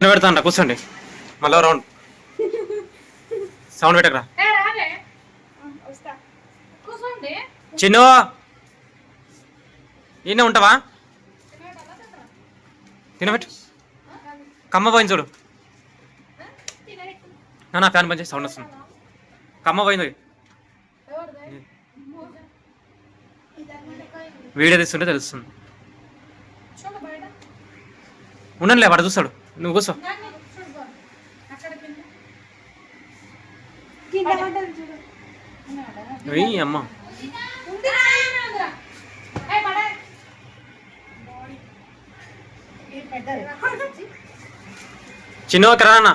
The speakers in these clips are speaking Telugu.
పెడతాను కూర్చోండి. మళ్ళీ రౌండ్ సౌండ్ పెట్టకరా. చిన్ను! ఈయన ఉంటావా? తినబెట్టు. కమ్మ పోయింది చూడు. నా, నా ఫ్యాన్ పనిచేసి సౌండ్ వస్తుంది. కమ్మ పోయింది వీడియో తీస్తుంటే తెలుస్తుంది. ఉండనులే వాడు చూస్తాడు. నువ్వు కూర్చో. వెయ్యి అమ్మ. ఉంది ఒక రానా?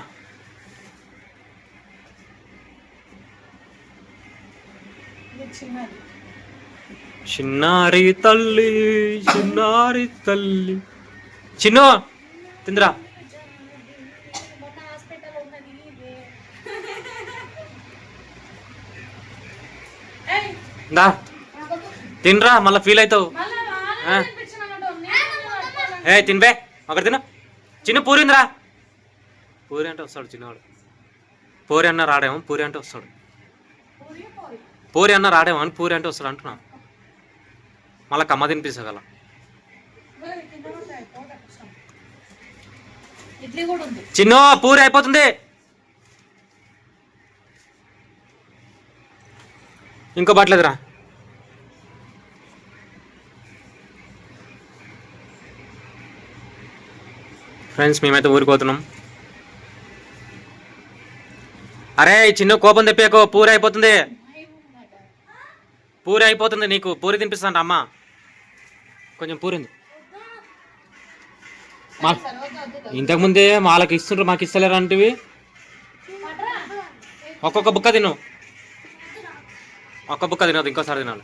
చిన్నారి తల్లి చిన్నారి తల్లి. చిన్నవా తిందిరా. దా. తినరా మళ్ళీ ఫీల్ అవుతావు? ఏ తినబే ఒకటి తిను. చిన్న పూరి ఉందిరా. పూరి అంటే వస్తాడు చిన్నవాడు. పూరి అన్న రాడేమో పూరి అంటే వస్తాడు. పూరి, అన్న రాడేమో అని పూరి అంటే వస్తాడు అంటున్నా. మళ్ళీ కమ్మ తినిపిస్తగల చిన్ను పూరి అయిపోతుంది. ఇంకో బట్టలేదురా ఫ్రెండ్స్ మేమైతే ఊరికి పోతున్నాం. అరే చిన్న కోపం తెప్పాకో పూరి అయిపోతుంది. పూరి అయిపోతుంది నీకు పూరి తినిపిస్తాంట అమ్మ కొంచెం పూరింది. మా ఇంతకుముందే వాళ్ళకి ఇస్తుండ్రు మాకు ఇస్తలేరు అంటివి. ఒక్కొక్క బుక్క తిను. ఒక్క బుక్క తినదు ఇంకోసారి తినాలి.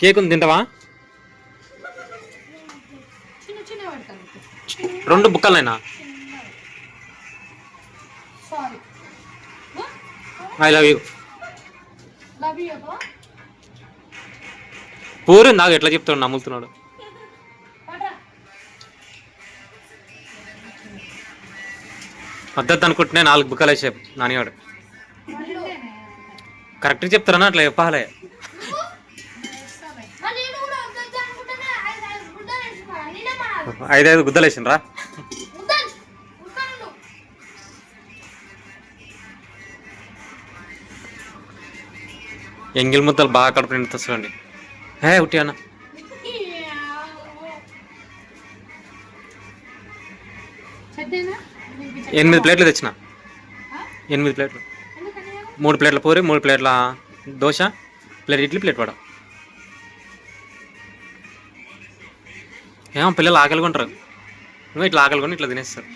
కేక్ ఉంది తింటావా? చిన్న చిన్న పెడతాను. రెండు బుక్కలైనా? Sorry I love you Puri నాకు ఎట్లా చెప్తాడు నమ్ముతున్నాడు పడరా. పద్ధతి అనుకుంటున్నా నాలుగు బుక్కలు వేసే నానివాడు. కరెక్ట్గా చెప్తారని అట్లా చెప్పాలి. ఐదైదు గుద్దలు వేసిండ్రా. ఎంగిల్ ముద్దలు బాగా కడుపు నిండుతుంది హే ఉట్టి అన్న. ఎనిమిది ప్లేట్లు తెచ్చిన. ఎనిమిది ప్లేట్లు. మూడు ప్లేట్ల పూరి మూడు ప్లేట్ల దోశ ప్లేట్ ఇడ్లీ ప్లేట్ వడ. ఏమో పిల్లలు ఆకలిగా ఉంటారు. నువ్వు ఇట్లా ఆకలి కొని ఇట్లా తినేస్తారు.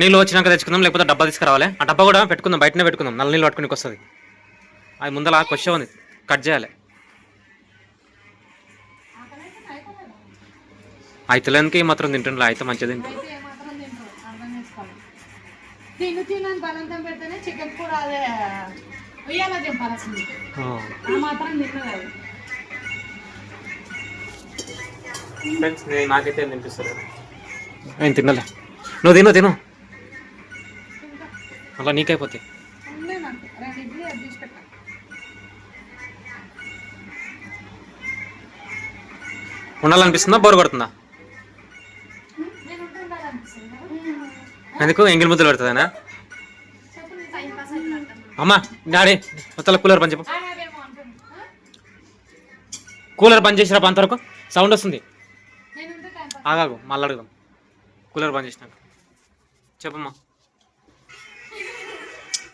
నీళ్ళు వచ్చినాక తెచ్చుకుందాం లేకపోతే డబ్బా తీసుకురావాలి. ఆ డబ్బా కూడా పెట్టుకుందాం బయటనే పెట్టుకుందాం. నల్ల నీళ్ళు పట్టుకునికి వస్తుంది అది ముందర క్వశ్చన్ ఉంది. కట్ చేయాలి. అయితలేనికి మాత్రం తింటుండ్రు అయితే మంచిది తింటారు. తిను తిను అని బలంతం పెడితేనే చికెన్ కూడా అదే ఉయ్యాల చెప్పాల్సింది ఆ. మాత్రం తిన్నది అది. ఫ్రెండ్స్ నాకైతే తినిపిస్తారు నేను తినలే. నువ్వు తిను తిను. అలా నీకైపోతాయి ఉంది నాకు. రెండు ఇడ్లీ అది తీసి పెట్టా. ఉండాలనిపిస్తుందా? బోర్ కొడుతుందా? ఎందుకు ఎంగిల్ ముద్దలు పెడుతుందనా అమ్మా డాడీ మొత్తం కూలర్ పని చెప్పు? కూలర్ బంద్ చేసిరా అంతవరకు సౌండ్ వస్తుంది. ఆగాగు మళ్ళీ అడుగుదాం. కూలర్ బంద్ చేసినాక. చెప్పమ్మా.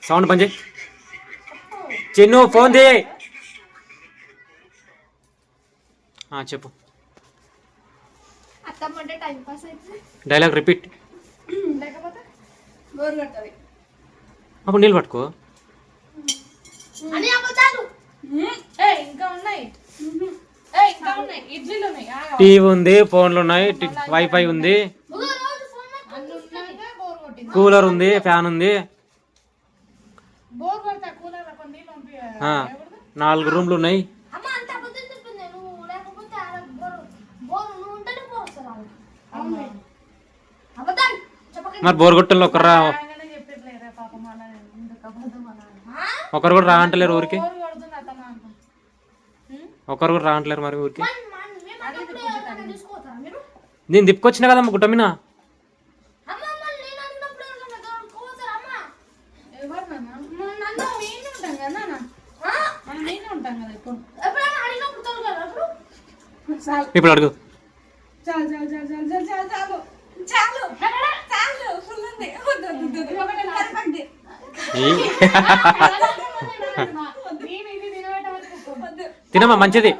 సౌండ్ బంద్ చేయి. చిన్ను ఫోన్ ఆ, చెప్పు. Dialogue repeat. అప్పుడు నీళ్ళు పట్టుకో. టీవీ ఉంది ఫోన్లు ఉన్నాయి వైఫై ఉంది. కూలర్ ఉంది ఫ్యాన్ ఉంది. నాలుగు రూమ్లు ఉన్నాయి. మరి బోరుగొట్టంలో ఒకరు రా ఒకరు కూడా రావట్లేరు ఊరికి? ఒకరు కూడా రావట్లేరు మరి ఊరికి? నేను దిప్పుకొచ్చినా కదమ్మా కుటుంబిన ఇప్పుడు అడుగు. చాలు చాలు చాలు చాలు చాలు చాలు. చాలు. తినమ్మా మంచిది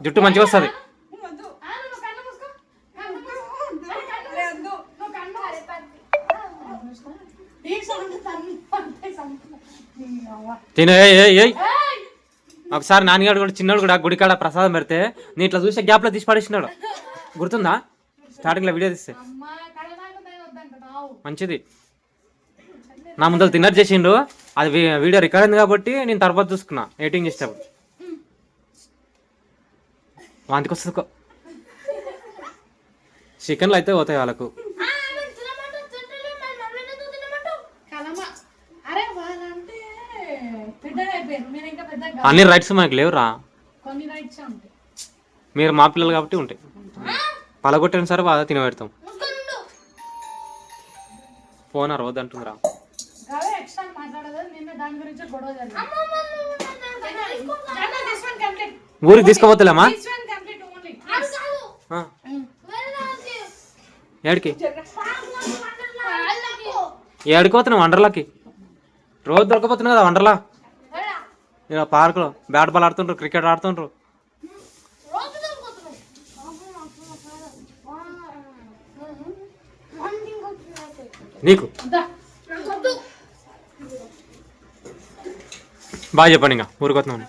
జుట్టు మంచిగా వస్తుంది తిన ఒకసారి నాన్నగారు కూడా చిన్నోడు కూడా గుడికాడ ప్రసాదం పెడితే నీ ఇట్లా చూసే గ్యాప్లో తీసి పడేసినాడు గుర్తుందా స్టార్టింగ్లో వీడియో తీస్తే మంచిది. నా ముందర తిన్నర్ చేసిండు అది వీడియో రికార్డ్ అయింది కాబట్టి నేను తర్వాత చూసుకున్నా. ఎడిటింగ్ చేసేటప్పుడు. వాంతికి వస్తుంది చికెన్లు అయితే పోతాయి వాళ్ళకు. అన్ని రైట్స్ మాకు లేవురా. మీరు మా పిల్లలు కాబట్టి ఉంటాయి. పలగొట్టిన సరే బాగా తినబెడతాం. ఫోన్ అరవద్దు అంటుందిరా ఊరికి తీసుకోపోతలేమా? ఏడికి? ఏడికి పోతున్నావు వండర్లాకి? రోజు దొరకపోతున్నావు కదా వండర్లా? పార్కులో బ్యాట్ బాల్ ఆడుతుంటారు క్రికెట్ ఆడుతుంటారు నీకు. బాగా చెప్పండి ఇంకా. ఊరుకొస్తున్నాను